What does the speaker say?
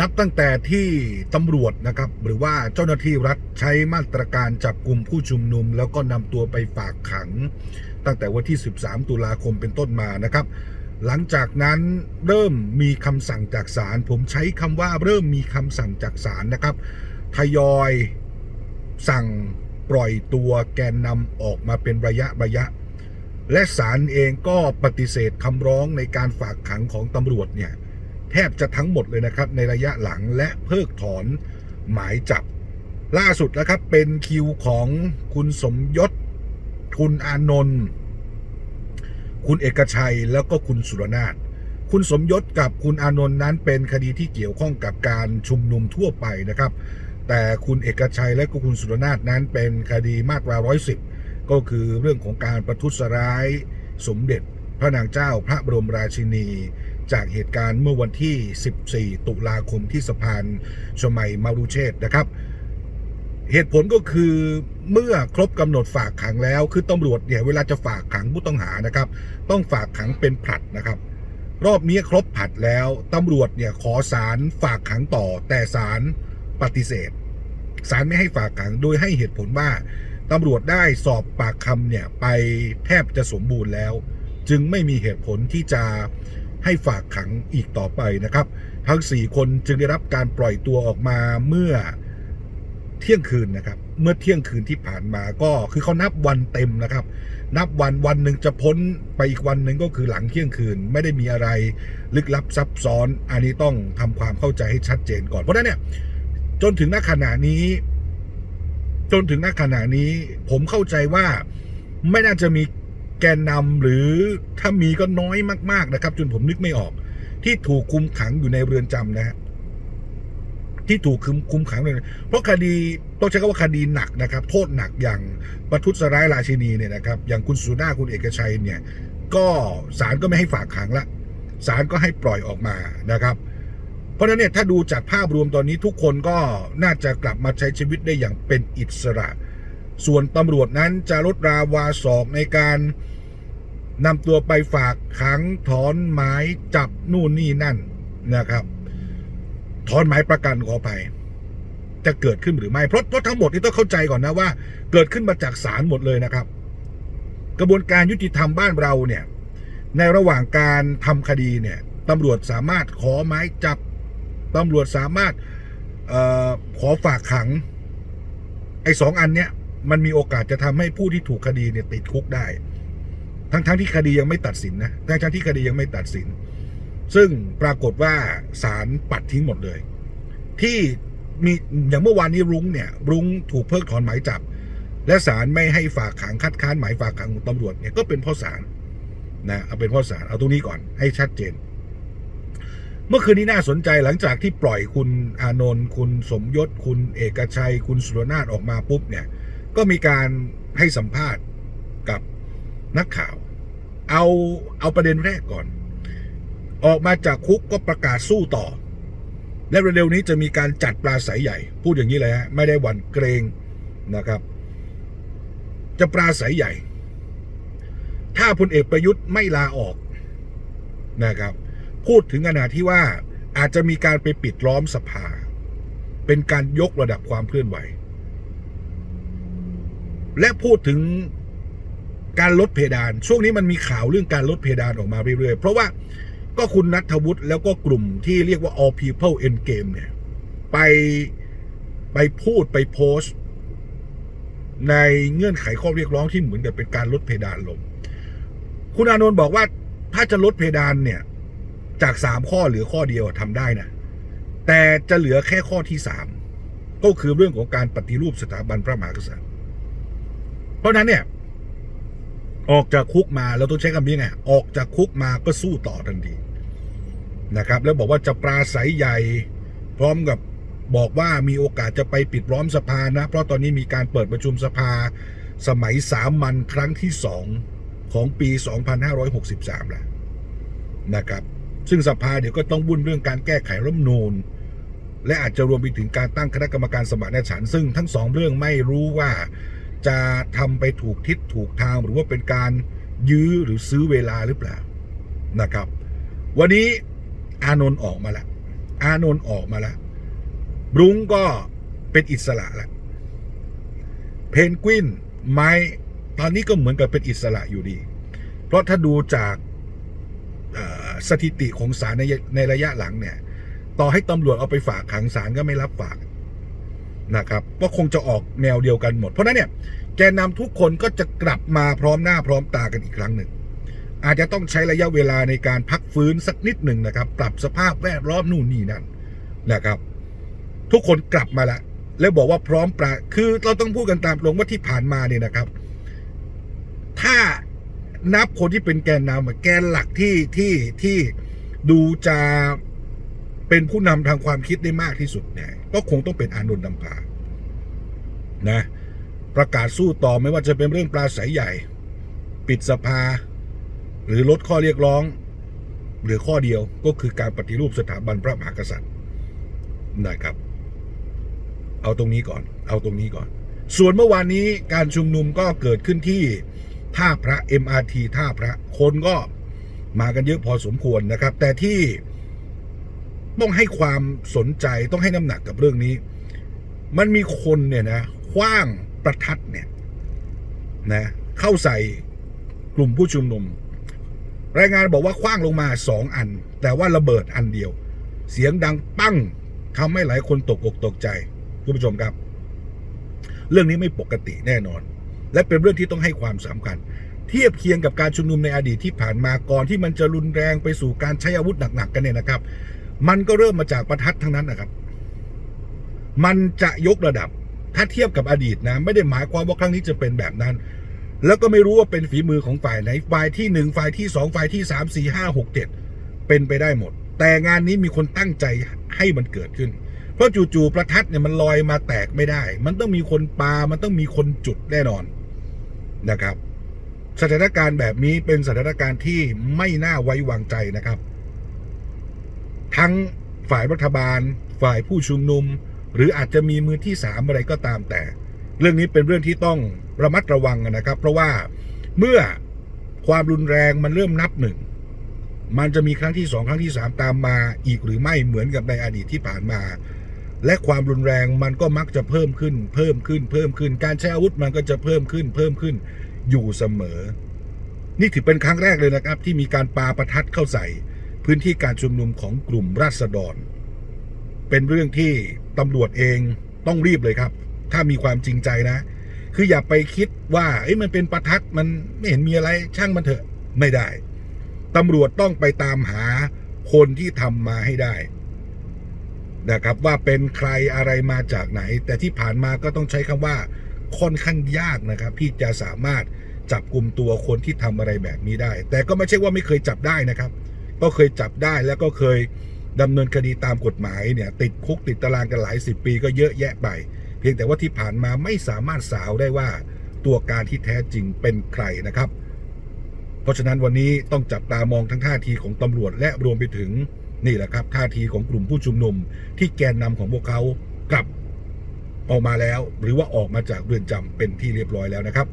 นับตั้งแต่ที่ตำรวจนะครับ หรือว่าเจ้าหน้าที่รัฐใช้มาตรการจับกลุ่มผู้ชุมนุม แล้วก็นำตัวไปฝากขัง ตั้งแต่วันที่ 13 ตุลาคมเป็นต้นมานะครับ หลังจากนั้นเริ่มมีคำสั่งจากศาลผมใช้คำว่าเริ่มมีคำสั่งจากศาลนะครับทยอยสั่งปล่อยตัวแกนนำออกมาเป็นระยะระยะ และศาลเองก็ปฏิเสธคำร้องในการฝากขังของตำรวจเนี่ย ทบจะทั้งหมดเลยนะครับในระยะหลังและเพิกถอนหมายจับ ล่าสุดนะครับเป็นคิวของคุณสมยศ คุณอานนท์คุณเอกชัยแล้วก็คุณสุรนาถคุณสมยศกับคุณอานนท์นั้นเป็นคดีที่เกี่ยวข้องกับการชุมนุมทั่วไปนะครับ แต่คุณเอกชัยและก็คุณสุรนาถนั้นเป็นคดีมาตรา 110 ก็คือเรื่องของการประทุษร้าย สมเด็จพระนางเจ้าพระบรมราชินี จากเหตุการณ์เมื่อวันที่ 14 ตุลาคมที่สะพานชมัยมารุเชษฐ์นะครับ เหตุผลก็คือเมื่อครบกำหนดฝากขังแล้ว คือตำรวจเนี่ยเวลาจะฝากขังผู้ต้องหานะครับ ต้องฝากขังเป็นผลัดนะครับรอบนี้ครบผัดแล้วตำรวจเนี่ยขอสารฝากขังต่อ แต่ศาลปฏิเสธศาลไม่ให้ฝากขังโดยให้เหตุผลว่าตำรวจได้สอบปากคำเนี่ยไปแทบจะสมบูรณ์แล้ว จึงไม่มีเหตุผลที่จะ ให้ฝากขังอีกต่อไปนะครับ ทั้ง 4 คนจึงได้รับการปล่อยตัวออกมาเมื่อเที่ยงคืนนะครับ เมื่อเที่ยงคืนที่ผ่านมาก็คือเขานับวันเต็มนะครับ นับวันวันหนึ่งจะพ้นไปอีกวันหนึ่งก็คือหลังเที่ยงคืนไม่ได้มีอะไรลึกลับซับซ้อน อันนี้ต้องทำความเข้าใจให้ชัดเจนก่อนเพราะฉะนั้นเนี่ยจนถึงณขณะนี้ จนถึงณขณะนี้ ผมเข้าใจว่าไม่น่าจะมี แกนนำหรือถ้ามีก็น้อยมาก ๆนะครับ จนผมนึกไม่ออก ที่ถูกคุมขังอยู่ในเรือนจำนะฮะที่ถูกคุมคุมขังเลยเพราะคดีต้องใช้คำว่าคดีหนักนะครับ โทษหนักอย่างประทุษร้ายราชินีเนี่ยนะครับ อย่างคุณสุนาคุณเอกชัยเนี่ย ก็ศาลก็ไม่ให้ฝากขังละศาลก็ให้ปล่อยออกมานะครับ เพราะฉะนั้นเนี่ยถ้าดูจากภาพรวมตอนนี้ทุกคนก็น่าจะกลับมาใช้ชีวิตได้อย่างเป็นอิสระ ส่วนตำรวจนั้นจะลดราวาศอกในการนำตัวไปฝากขังถอนหมายจับนู่นนี่นั่นนะครับ ถอนหมายประกันขอไปจะเกิดขึ้นหรือไม่เพราะเพราะทั้งหมดนี่ต้องเข้าใจก่อนนะว่า เกิดขึ้นมาจากศาลหมดเลยนะครับ กระบวนการยุติธรรมบ้านเราเนี่ย ในระหว่างการทำคดีเนี่ยตำรวจสามารถขอหมายจับตำรวจสามารถออขอฝากขัง ไอ้สองอันเนี้ย มันมีโอกาสจะทำให้ผู้ที่ถูกคดีเนี่ยติดคุกได้ ทั้งทั้งที่คดียังไม่ตัดสินนะทั้งทั้งที่คดียังไม่ตัดสิน ซึ่งปรากฏว่าศาลปัดทิ้งหมดเลย ที่มีอย่างเมื่อวานนี้รุ้งเนี่ยรุ้งถูกเพิกถอนหมายจับ และศาลไม่ให้ฝากขังคัดค้านหมายฝากขังของตำรวจเนี่ยก็เป็นเพราะศาลนะเอาเป็นเพราะศาลเอาตรงนี้ก่อนให้ชัดเจน เมื่อคืนนี้น่าสนใจหลังจากที่ปล่อยคุณอานนท์คุณสมยศ คุณเอกชัย คุณสุรนาถออกมาปุ๊บเนี่ย ก็มีการให้สัมภาษณ์กับนักข่าว เอาเอาประเด็นแรกก่อน ออกมาจากคุกก็ประกาศสู้ต่อ และเร็วๆนี้จะมีการจัดปลาใสใหญ่ พูดอย่างนี้เลยฮะไม่ได้หวั่นเกรงนะครับ จะปลาใสใหญ่ ถ้าพลเอกประยุทธ์ไม่ลาออกนะครับ พูดถึงขนาดที่ว่าอาจจะมีการไปปิดล้อมสภา เป็นการยกระดับความเคลื่อนไหว และพูดถึงการลดเพดาน ช่วงนี้มันมีข่าวเรื่องการลดเพดานออกมาเรื่อยๆ เพราะว่าก็คุณนัทวุฒิแล้วก็กลุ่มที่เรียกว่า all people end game เนี่ย ไปไปพูดไปโพสต์ ในเงื่อนไขข้อเรียกร้องที่เหมือนกับเป็นการลดเพดานลง คุณอานนท์บอกว่าถ้าจะลดเพดานเนี่ย จากสามข้อเหลือข้อเดียวทำได้นะ แต่จะเหลือแค่ข้อที่สามก็คือเรื่องของการปฏิรูปสถาบันพระมหากษัตริย์ เพราะนั้นเนี่ย ออกจากคุกมาเราต้องใช้คำนี้ไงออกจากคุกมาก็สู้ต่อทันทีนะครับ แล้วบอกว่าจะปราศัยใหญ่ พร้อมกับบอกว่ามีโอกาสจะไปปิดล้อมสภานะ เพราะตอนนี้มีการเปิดประชุมสภา สมัยสามัญครั้งที่สองของปี 2563 แล้วนะครับ ซึ่งสภาเดี๋ยวก็ต้องวุ่นเรื่องการแก้ไขรัฐมนูญและอาจจะรวมไปถึงการตั้งคณะกรรมการสมานฉันท์ซึ่งทั้งสองเรื่องไม่รู้ว่า จะทำไปถูกทิศถูกทางหรือว่าเป็นการยื้อหรือซื้อเวลาหรือเปล่านะครับ วันนี้อานนท์ออกมาล้วอานนท์ออกมาล้วบรุ้งก็เป็นอิสระล้วเพนกวินไม้ตอนนี้ก็เหมือนกับเป็นอิสระอยู่ดี เพราะถ้าดูจากสถิติของศาลในในระยะหลังเนี่ย ต่อให้ตำรวจเอาไปฝากขังศาลก็ไม่รับฝาก นะครับก็คงจะออกแนวเดียวกันหมด เพราะนั้นเนี่ยแกนนำทุกคนก็จะกลับมาพร้อมหน้าพร้อมตากันอีกครั้งหนึ่ง อาจจะต้องใช้ระยะเวลาในการพักฟื้นสักนิดหนึ่งนะครับ ปรับสภาพแวดล้อมนู่นนี่นั่นนะครับ ทุกคนกลับมาล้วแล้วบอกว่าพร้อมปราคือเราต้องพูดกันตามตรงว่าที่ผ่านมาเนี่ยนะครับ ถ้านับคนที่เป็นแกนนำแกนหลักที่ที่ที่ดูจะเป็นผู้นำทางความคิดได้มากที่สุดเนี่ย ก็คงต้องเป็นอานนท์นำพานะประกาศสู้ต่อไม่ว่าจะเป็นเรื่องปลาสายใหญ่ ปิดสภา หรือลดข้อเรียกร้อง หรือข้อเดียวก็คือการปฏิรูปสถาบันพระมหากษัตริย์นะครับ เอาตรงนี้ก่อน เอาตรงนี้ก่อน ส่วนเมื่อวานนี้การชุมนุมก็เกิดขึ้นที่ท่าพระ MRT ท่าพระคนก็มากันเยอะพอสมควรนะครับ แต่ที่ ต้องให้ความสนใจต้องให้น้ำหนักกับเรื่องนี้ มันมีคนเนี่ยนะคว้างประทัดเนี่ยนะเข้าใส่กลุ่มผู้ชุมนุม รายงานบอกว่าคว้างลงมาสองอัน แต่ว่าระเบิดอันเดียว เสียงดังปั้งทำให้หลายคนตกอกตกใจคุณผู้ชมครับ เรื่องนี้ไม่ปกติแน่นอน และเป็นเรื่องที่ต้องให้ความสำคัญ เทียบเคียงกับการชุมนุมในอดีตที่ผ่านมาก่อนที่มันจะรุนแรงไปสู่การใช้อาวุธหนักๆกันเนี่ยนะครับ มันก็เริ่มมาจากประทัดทั้งนั้นนะครับ มันจะยกระดับ ถ้าเทียบกับอดีตนะ ไม่ได้หมายความว่าครั้งนี้จะเป็นแบบนั้น แล้วก็ไม่รู้ว่าเป็นฝีมือของฝ่ายไหน ฝ่ายที่หนึ่งฝ่ายที่สองฝ่ายที่สามสี่ห้าหกเจ็ดเป็นไปได้หมด แต่งานนี้มีคนตั้งใจให้มันเกิดขึ้น เพราะจู่ๆประทัดเนี่ยมันลอยมาแตกไม่ได้ มันต้องมีคนปา มันต้องมีคนจุดแน่นอนนะครับ สถานการณ์แบบนี้เป็นสถานการณ์ที่ไม่น่าไว้วางใจนะครับ ทั้งฝ่ายรัฐบาล ฝ่ายผู้ชุมนุม หรืออาจจะมีมือที่สามอะไรก็ตามแต่ เรื่องนี้เป็นเรื่องที่ต้องระมัดระวังนะครับ เพราะว่าเมื่อความรุนแรงมันเริ่มนับหนึ่งมันจะมีครั้งที่สองครั้งที่สามตามมาอีกหรือไม่เหมือนกับในอดีตที่ผ่านมา และความรุนแรงมันก็มักจะเพิ่มขึ้น เพิ่มขึ้น เพิ่มขึ้น การใช้อาวุธมันก็จะเพิ่มขึ้น เพิ่มขึ้นอยู่เสมอ นี่ถือเป็นครั้งแรกเลยนะครับ ที่มีการปาประทัดเข้าใส่ พื้นที่การชุมนุมของกลุ่มราษฎร เป็นเรื่องที่ตำรวจเองต้องรีบเลยครับ ถ้ามีความจริงใจนะ คืออย่าไปคิดว่าเอ้ยมันเป็นประทัดมันไม่เห็นมีอะไรช่างมันเถอะไม่ได้ตำรวจต้องไปตามหาคนที่ทำมาให้ได้นะครับว่าเป็นใครอะไรมาจากไหน แต่ที่ผ่านมาก็ต้องใช้คำว่าค่อนข้างยากนะครับ ที่จะสามารถจับกลุ่มตัวคนที่ทำอะไรแบบนี้ได้ แต่ก็ไม่ใช่ว่าไม่เคยจับได้นะครับ ก็เคยจับได้แล้วก็เคยดำเนินคดีตามกฎหมายเนี่ยติดคุกติดตารางกันหลายสิบปีก็เยอะแยะไป เพียงแต่ว่าที่ผ่านมาไม่สามารถสาวได้ว่าตัวการที่แท้จริงเป็นใครนะครับ เพราะฉะนั้นวันนี้ต้องจับตามองทั้งท่าทีของตำรวจและรวมไปถึงนี่แหละครับท่าทีของกลุ่มผู้ชุมนุม ที่แกนนำของพวกเขากลับออกมาแล้ว หรือว่าออกมาจากเรือนจำเป็นที่เรียบร้อยแล้วนะครับ